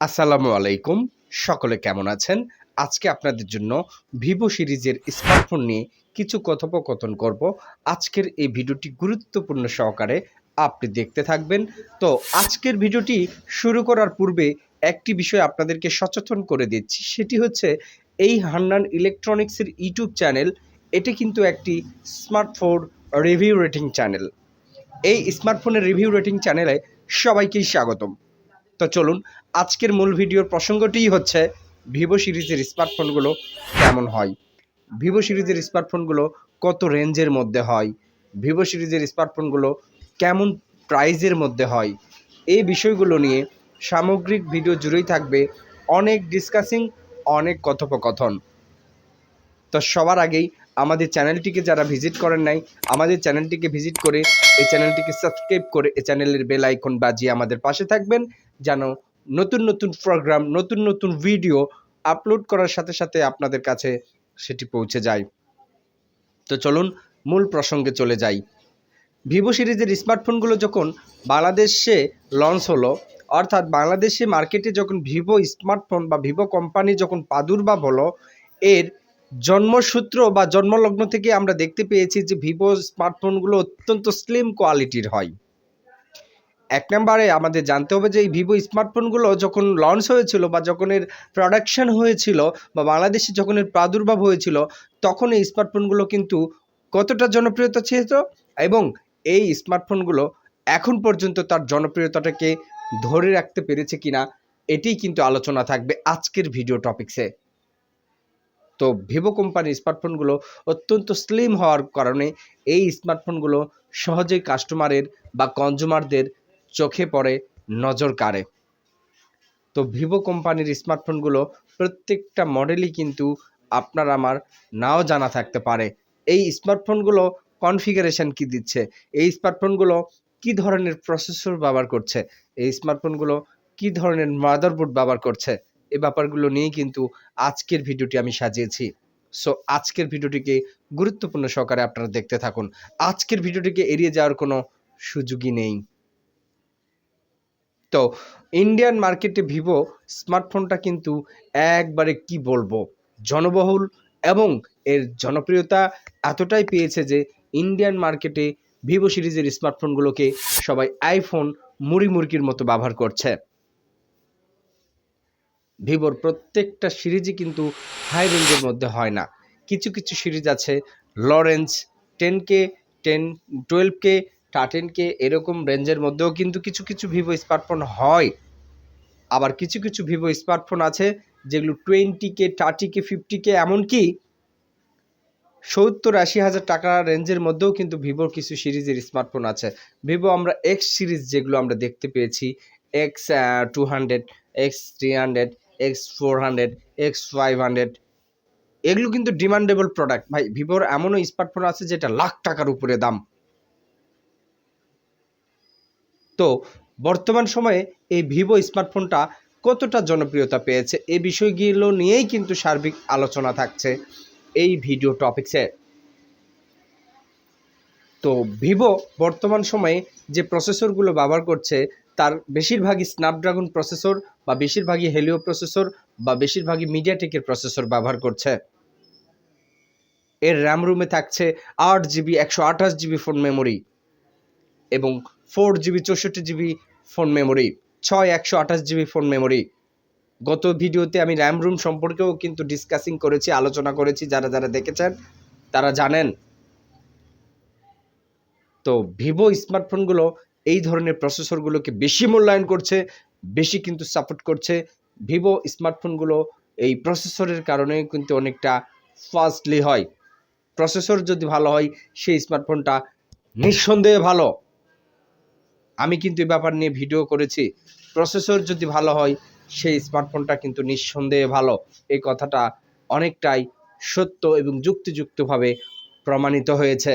আসসালামু আলাইকুম। সকলে কেমন আছেন? আজকে আপনাদের জন্য ভিভো সিরিজের স্মার্টফোন নিয়ে কিছু কথোপকথন করব। আজকের এই ভিডিওটি গুরুত্বপূর্ণ সহকারে আপনি দেখতে থাকবেন। তো আজকের ভিডিওটি শুরু করার পূর্বে একটি বিষয় আপনাদেরকে সচেতন করে দিচ্ছি। সেটি হচ্ছে এই হান্নান ইলেকট্রনিক্সের ইউটিউব চ্যানেল। এটি কিন্তু একটি স্মার্টফোন রিভিউ রেটিং চ্যানেল এই স্মার্টফোনের রিভিউ রেটিং চ্যানেলে সবাইকেই স্বাগতম। তো চলুন, আজকের মূল ভিডিওর প্রসঙ্গটিই হচ্ছে ভিভো সিরিজের স্মার্টফোনগুলো কেমন হয়? ভিভো সিরিজের স্মার্টফোনগুলো কত রেঞ্জের মধ্যে হয়? ভিভো সিরিজের স্মার্টফোনগুলো কেমন প্রাইজের মধ্যে হয়? এই বিষয়গুলো নিয়ে সামগ্রিক ভিডিও জুড়েই থাকবে অনেক ডিসকাসিং অনেক কথোপকথন। তো সবার আগেই আমাদের চ্যানেলটিকে যারা ভিজিট করেন নাই, আমাদের চ্যানেলটিকে ভিজিট করে এই চ্যানেলটিকে সাবস্ক্রাইব করে এই চ্যানেলের বেল আইকন বাজিয়ে আমাদের পাশে থাকবেন, যেন নতুন নতুন প্রোগ্রাম নতুন নতুন ভিডিও আপলোড করার সাথে সাথে আপনাদের কাছে সেটি পৌঁছে যায়। তো চলুন মূল প্রসঙ্গে চলে যাই। ভিভো সিরিজের স্মার্টফোনগুলো যখন বাংলাদেশে লঞ্চ হলো, অর্থাৎ বাংলাদেশে মার্কেটে যখন ভিভো স্মার্টফোন বা ভিভো কোম্পানি যখন প্রাদুর্ভাব হলো, এর জন্মসূত্র বা জন্মলগ্ন থেকে আমরা দেখতে পেয়েছি যে ভিভো স্মার্টফোনগুলো অত্যন্ত স্লিম কোয়ালিটির হয়। এক নম্বরে আমাদের জানতে হবে যে এই ভিভো স্মার্টফোনগুলো যখন লঞ্চ হয়েছিল বা যখন এর প্রোডাকশন হয়েছিল বা বাংলাদেশে যখন এর প্রাদুর্ভাব হয়েছিল, তখন এই স্মার্টফোনগুলো কিন্তু কতটা জনপ্রিয়তা ছিল এবং এই স্মার্টফোনগুলো এখন পর্যন্ত তার জনপ্রিয়তাটাকে ধরে রাখতে পেরেছে কিনা, এটিই কিন্তু আলোচনা থাকবে আজকের ভিডিও টপিক্সে তো ভিভো কোম্পানির স্মার্টফোনগুলো অত্যন্ত স্লিম হওয়ার কারণে এই স্মার্টফোনগুলো সহজেই কাস্টমারের বা কনজুমারদের চোখে পড়ে, নজর কাড়ে। তো ভিভো কোম্পানির স্মার্টফোনগুলো প্রত্যেকটা মডেলই কিন্তু আপনার আমার নাও জানা থাকতে পারে। এই স্মার্টফোনগুলো কনফিগারেশন কি দিচ্ছে? এই স্মার্টফোনগুলো কি ধরনের প্রসেসর ব্যবহার করছে? এই স্মার্টফোনগুলো কি ধরনের মাদারবোর্ড ব্যবহার করছে? এই ব্যাপারগুলো নিয়েই কিন্তু আজকের ভিডিওটি আমি সাজিয়েছি। সো আজকের ভিডিওটিকে গুরুত্বপূর্ণ সহকারে আপনারা দেখতে থাকুন। আজকের ভিডিওটিকে এড়িয়ে যাওয়ার কোনো সুযোগই নেই। তো ইন্ডিয়ান মার্কেটে ভিভো স্মার্টফোনটা কিন্তু একবারে কি বলব? জনবহুল এবং এর জনপ্রিয়তা এতটাই পেয়েছে যে ইন্ডিয়ান মার্কেটে ভিভো সিরিজের স্মার্টফোনগুলোকে সবাই আইফোন মুড়ি মুরগির মতো ব্যবহার করছে। ভিভোর প্রত্যেকটা সিরিজই কিন্তু হাই রেঞ্জের মধ্যে হয় না। কিছু কিছু সিরিজ আছে low range ten K ten twelve K thirteen K এরকম রেঞ্জের মধ্যেও কিন্তু কিছু কিছু ভিভো স্মার্টফোন হয়। আবার কিছু কিছু ভিভো স্মার্টফোন আছে, যেগুলো twenty K thirty K fifty K এমনকি সত্তর, আশি হাজার টাকা রেঞ্জের মধ্যেও কিন্তু ভিভোর কিছু সিরিজের স্মার্টফোন আছে। ভিভো আমরা এক্স সিরিজ যেগুলো আমরা দেখতে পেয়েছি X two hundred X three hundred X four hundred X five hundred এগুলো কিন্তু ডিমান্ডেবল প্রোডাক্ট ভাই ভিভোর এমনও স্মার্টফোন আছে যেটা লাখ টাকার উপরে দাম। তো, বর্তমান সময়ে এই ভিভো স্মার্টফোনটা কতটা জনপ্রিয়তা পেয়েছে এই বিষয়গুলো নিয়েই কিন্তু সার্বিক আলোচনা থাকছে এই ভিডিও টপিক্সে। তো ভিভো বর্তমান সময়ে যে প্রসেসরগুলো ব্যবহার করছে তার বেশিরভাগই স্ন্যাপড্রাগন প্রসেসর বা বেশিরভাগই হেলিও প্রসেসর বা বেশিরভাগই মিডিয়াটেকের প্রসেসর ব্যবহার করছে। এর র্যাম রুমে থাকছে আট জিবি একশো আঠাশ জিবি ফোন মেমোরি এবং ফোর জিবি চৌষট্টি জিবি ফোন মেমোরি ছয়, একশো আঠাশ জিবি ফোন মেমোরি গত ভিডিওতে আমি র্যাম রুম সম্পর্কেও কিন্তু ডিসকাসিং করেছি, আলোচনা করেছি, যারা যারা দেখেছেন তারা জানেন। তো ভিভো স্মার্টফোনগুলো এই ধরনের প্রসেসরগুলোকে বেশি মূল্যায়ন করছে, বেশি কিন্তু সাপোর্ট করছে। ভিভো স্মার্টফোনগুলো এই প্রসেসরের কারণে কিন্তু অনেকটা ফাস্টলি হয়। প্রসেসর যদি ভালো হয়, সেই স্মার্টফোনটা নিঃসন্দেহে ভালো। আমি কিন্তু এ ব্যাপার নিয়ে ভিডিও করেছি। প্রসেসর যদি ভালো হয়, সেই স্মার্টফোনটা কিন্তু নিঃসন্দেহে ভালো। এই কথাটা অনেকটাই সত্য এবং যুক্তিযুক্তভাবে প্রমাণিত হয়েছে।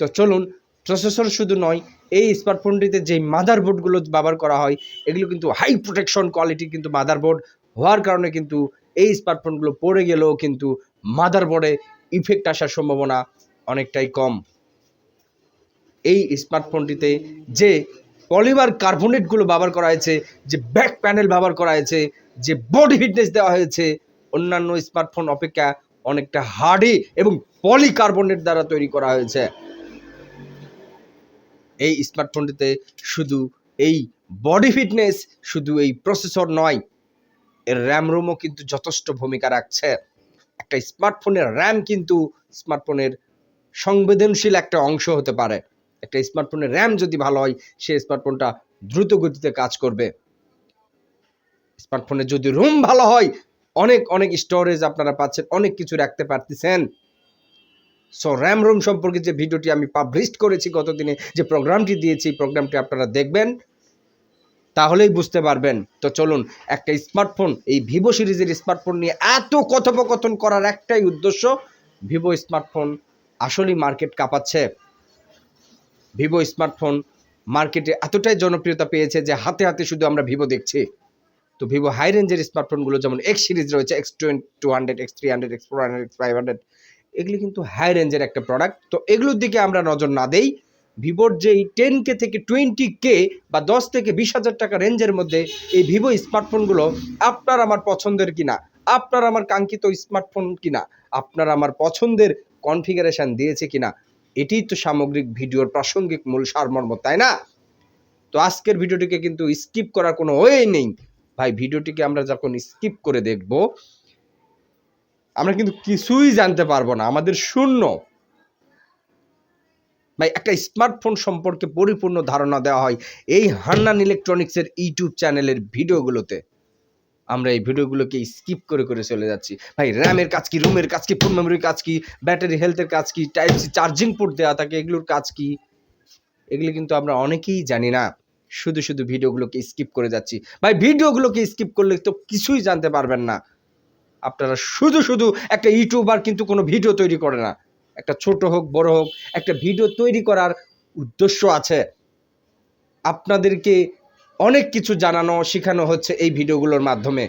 তো চলুন প্রসেসর শুধু নয়, এই স্মার্টফোনটিতে যে মাদারবোর্ডগুলো ব্যবহার করা হয়, এগুলো কিন্তু হাই প্রোটেকশন কোয়ালিটি কিন্তু মাদারবোর্ড। হওয়ার কারণে কিন্তু এই স্মার্টফোনগুলো পড়ে গেলেও কিন্তু মাদারবোর্ডে ইফেক্ট আসার সম্ভাবনা অনেকটাই কম। এই স্মার্টফোনটিতে যে পলিমার কার্বনেটগুলো ব্যবহার করা হয়েছে, যে ব্যাক প্যানেল ব্যবহার করা হয়েছে, যে বডি ফিটনেস দেওয়া হয়েছে, অন্যান্য স্মার্টফোন অপেক্ষা অনেকটা হার্ডি এবং পলিকার্বনেট দ্বারা তৈরি করা হয়েছে। এই স্মার্টফোনটিতে শুধু এই বডি ফিটনেস শুধু এই প্রসেসর নয়, এর র্যাম রোমও কিন্তু যথেষ্ট ভূমিকা রাখছে। একটা স্মার্টফোনের র্যাম কিন্তু স্মার্টফোনের সংবেদনশীল একটা অংশ হতে পারে। একটা স্মার্টফোনের র্যাম যদি ভালো হয়, সে স্মার্টফোনটা দ্রুত গতিতে কাজ করবে। স্মার্টফোনের যদি রুম ভালো হয়, অনেক অনেক স্টোরেজ আপনারা পাচ্ছেন, অনেক কিছু রাখতে পারতেছেন। সো র্যাম রুম সম্পর্কে যে ভিডিওটি আমি পাবলিশ করেছি গতদিনে, যে প্রোগ্রামটি দিয়েছি প্রোগ্রামটি আপনারা দেখবেন, তাহলেই বুঝতে পারবেন। তো চলুন, একটা স্মার্টফোন এই ভিভো সিরিজের স্মার্টফোন নিয়ে এত কথোপকথন করার একটাই উদ্দেশ্য ভিভো স্মার্টফোন আসলেই মার্কেট কাঁপাচ্ছে। ভিভো স্মার্টফোন মার্কেটে এতটাই জনপ্রিয়তা পেয়েছে যে হাতে হাতে শুধু আমরা ভিভো দেখছি। তো ভিভো হাই রেঞ্জের স্মার্টফোনগুলো যেমন এক্স সিরিজ রয়েছে X twenty two hundred X three hundred X four hundred X five hundred এগুলি কিন্তু হাই রেঞ্জের একটা প্রোডাক্ট তো এগুলোর দিকে আমরা নজর না দেই। ভিভোর যেই টেন কে থেকে টোয়েন্টি কে বা দশ থেকে বিশ হাজার টাকা রেঞ্জের মধ্যে এই ভিভো স্মার্টফোনগুলো আপনার আমার পছন্দের কিনা, আপনার আমার কাঙ্ক্ষিত স্মার্টফোন কিনা, আপনার আমার পছন্দের কনফিগারেশান দিয়েছে কিনা, এটিই তো সামগ্রিক ভিডিওর প্রাসঙ্গিক মূল সারমর্ম, তাই না? তো আজকের ভিডিওটিকে কিন্তু স্কিপ করার কোনো ওয়ে নেই। ভাই, ভিডিওটিকে আমরা যখন স্কিপ করে দেখব আমরা কিন্তু কিছুই জানতে পারব না, আমাদের শূন্য। ভাই, একটা স্মার্টফোন সম্পর্কে পরিপূর্ণ ধারণা দেওয়া হয় এই হান্নান ইলেকট্রনিক্সের ইউটিউব চ্যানেলের ভিডিওগুলোতে। আমরা এই ভিডিওগুলোকে স্কিপ করে করে চলে যাচ্ছি। ভাই, র্যামের কাজ কি, রুমের কাজ কি ফোন মেমোরির কাজ কি, ব্যাটারি হেলথের কাজ কি টাইপ সি চার্জিং পোর্ট দেওয়া থাকে, এগুলোর কাজ কি? এগুলো কিন্তু আমরা অনেকেই জানি না। শুধু শুধু ভিডিওগুলোকে স্কিপ করে যাচ্ছি। ভাই, ভিডিওগুলোকে স্কিপ করলে তো কিছুই জানতে পারবেন না। আপনারা শুধু শুধু একটা ইউটিউবার কিন্তু কোনো ভিডিও তৈরি করে না। একটা ছোট হোক, বড় হোক, একটা ভিডিও তৈরি করার উদ্দেশ্য আছে। আপনাদেরকে অনেক কিছু জানানো, শেখানো হচ্ছে এই ভিডিওগুলোর মাধ্যমে।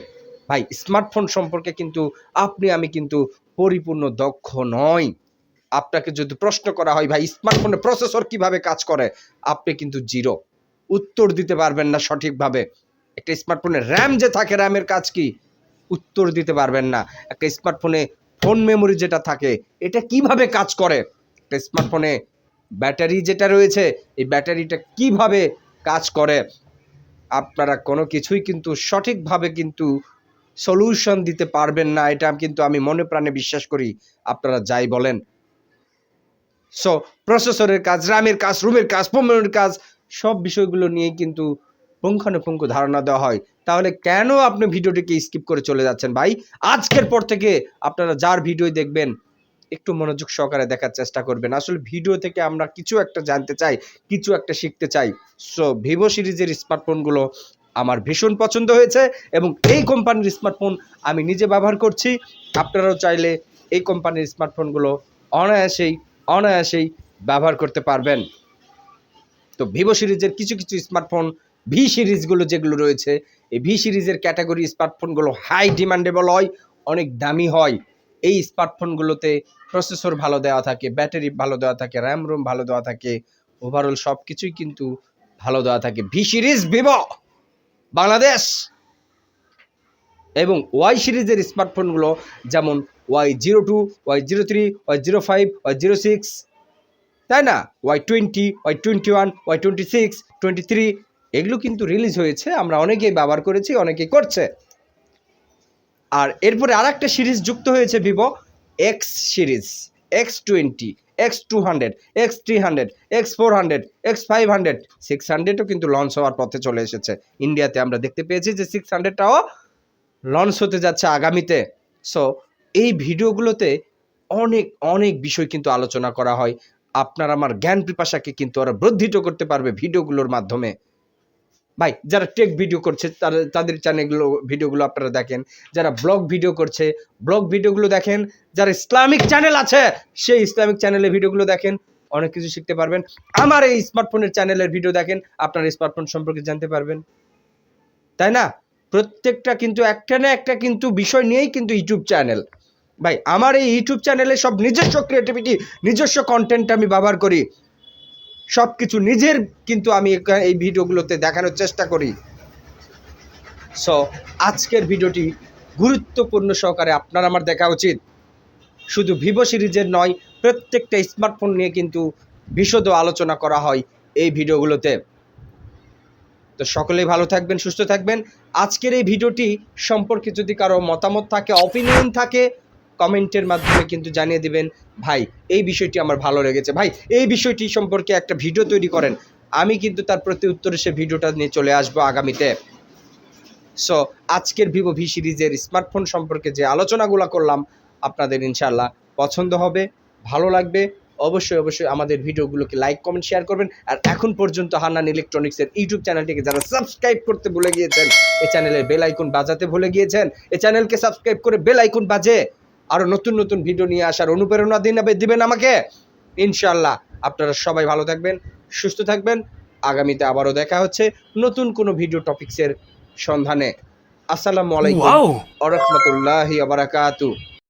ভাই, স্মার্টফোন সম্পর্কে কিন্তু আপনি, আমি কিন্তু পরিপূর্ণ দক্ষ নয় আপনাকে যদি প্রশ্ন করা হয়, ভাই, স্মার্টফোনের প্রসেসর কীভাবে কাজ করে? আপনি কিন্তু জিরো। উত্তর দিতে পারবেন না সঠিকভাবে। একটা স্মার্টফোনে র্যাম যে থাকে, র্যামের কাজ কি? উত্তর দিতে পারবেন না। একটা স্মার্টফোনে ফোন মেমোরি যেটা থাকে, এটা কীভাবে কাজ করে? একটা স্মার্টফোনে ব্যাটারি যেটা রয়েছে, এই ব্যাটারিটা কীভাবে কাজ করে? আপনারা কোনো কিছুই কিন্তু সঠিকভাবে কিন্তু সলিউশন দিতে পারবেন না, এটা কিন্তু আমি মনে প্রাণে বিশ্বাস করি, আপনারা যাই বলেন। সো প্রসেসরের কাজ র্যামের কাজ রুমের কাজ মেমোরির কাজ, সব বিষয়গুলো নিয়ে কিন্তু পুঙ্খানুপুঙ্খ ধারণা দেওয়া হয়, তাহলে কেন আপনি ভিডিওটিকে স্কিপ করে চলে যাচ্ছেন ভাই? আজকের পর থেকে আপনারা যার ভিডিও দেখবেন, একটু মনোযোগ সহকারে দেখার চেষ্টা করবেন। আসলে ভিডিও থেকে আমরা কিছু একটা জানতে চাই, কিছু একটা শিখতে চাই। সো ভিভো সিরিজের স্মার্টফোনগুলো আমার ভীষণ পছন্দ হয়েছে এবং এই কোম্পানির স্মার্টফোন আমি নিজে ব্যবহার করছি। আপনারাও চাইলে এই কোম্পানির স্মার্টফোনগুলো অনায়াসেই অনায়াসেই ব্যবহার করতে পারবেন। তো ভিভো সিরিজের কিছু কিছু স্মার্টফোন ভি সিরিজগুলো যেগুলো রয়েছে, এই ভি সিরিজের ক্যাটাগরি স্মার্টফোনগুলো হাই ডিমান্ডেবল হয়, অনেক দামি হয়। এই স্মার্টফোনগুলোতে প্রসেসর ভালো দেওয়া থাকে ব্যাটারি ভালো দেওয়া থাকে র্যাম রোম ভালো দেওয়া থাকে ওভারঅল সব কিছুই কিন্তু ভালো দেওয়া থাকে। V series vivo Bangladesh. এবং ওয়াই সিরিজের স্মার্টফোনগুলো যেমন Y zero two Y zero three Y zero five Y zero six তাই না? Y twenty Y twenty one Y twenty six twenty three এগুলো কিন্তু রিলিজ হয়েছে, আমরা অনেকেই ব্যবহার করেছি, অনেকেই করছে। আর এরপরে আর একটা সিরিজ যুক্ত হয়েছে vivo X series X twenty X two hundred X three hundred X four hundred X five hundred six হান্ড্রেডও কিন্তু লঞ্চ হওয়ার পথে চলে এসেছে। ইন্ডিয়াতে আমরা দেখতে পেয়েছি যে সিক্স হান্ড্রেডটাও লঞ্চ হতে যাচ্ছে আগামীতে। সো এই ভিডিওগুলোতে অনেক অনেক বিষয় কিন্তু আলোচনা করা হয়। আপনার আমার জ্ঞান পিপাসাকে কিন্তু ওরা বর্ধিত করতে পারবে ভিডিওগুলোর মাধ্যমে। ভাই, যারা টেক ভিডিও করছে, তারা, তাদের চ্যানেলগুলো ভিডিওগুলো আপনারা দেখেন। যারা ব্লগ ভিডিও করছে ব্লগ ভিডিওগুলো দেখেন। যারা ইসলামিক চ্যানেল আছে, সেই ইসলামিক চ্যানেলের ভিডিওগুলো দেখেন। অনেক কিছু শিখতে পারবেন। আমার এই স্মার্টফোনের চ্যানেলের ভিডিও দেখেন। আপনার স্মার্টফোন সম্পর্কে জানতে পারবেন। তাই না? প্রত্যেকটা কিন্তু একটা না একটা কিন্তু বিষয় নিয়েই কিন্তু ইউটিউব চ্যানেল ভাই, আমার এই ইউটিউব চ্যানেলে সব নিজস্ব ক্রিয়েটিভিটি নিজস্ব কন্টেন্ট আমি ব্যবহার করি। সব কিছু নিজের কিন্তু আমি এই ভিডিওগুলোতে দেখানোর চেষ্টা করি। সো আজকের ভিডিওটি গুরুত্বপূর্ণ সহকারে আপনার আমার দেখা উচিত। শুধু ভিভো সিরিজের নয়, প্রত্যেকটা স্মার্টফোন নিয়ে কিন্তু বিশদ আলোচনা করা হয় এই ভিডিওগুলোতে। তো সকলেই ভালো থাকবেন, সুস্থ থাকবেন। আজকের এই ভিডিওটি সম্পর্কে যদি কারও মতামত থাকে অপিনিয়ন থাকে কমেন্টের মাধ্যমে কিন্তু জানিয়ে দিবেন, ভাই, এই বিষয়টি আমার ভালো লেগেছে। ভাই, এই বিষয়টি সম্পর্কে একটা ভিডিও তৈরি করেন। আমি কিন্তু তার প্রতি উত্তরে সে ভিডিওটা নিয়ে চলে আসব আগামীতে। সো আজকের ভিভো ভি সিরিজের স্মার্টফোন সম্পর্কে যে আলোচনাগুলো করলাম, আপনাদের ইনশাল্লাহ পছন্দ হবে, ভালো লাগবে। অবশ্যই অবশ্যই আমাদের ভিডিওগুলোকে লাইক, কমেন্ট, শেয়ার করবেন। আর এখন পর্যন্ত হান্নান ইলেকট্রনিক্সের ইউটিউব চ্যানেলটিকে যারা সাবস্ক্রাইব করতে ভুলে গিয়েছেন, এই চ্যানেলের বেল আইকন বাজাতে ভুলে গিয়েছেন, এই চ্যানেলকে সাবস্ক্রাইব করে বেল আইকন বাজে। আরও নতুন নতুন ভিডিও নিয়ে আসার অনুপ্রেরণা দিন দিবেন আমাকে। ইনশাল্লাহ আপনারা সবাই ভালো থাকবেন সুস্থ থাকবেন। আগামীতে আবারও দেখা হচ্ছে নতুন কোনো ভিডিও টপিক্সের সন্ধানে। আসসালামু আলাইকুম Wow! আরহামতুল্লাহি আবারাকাতু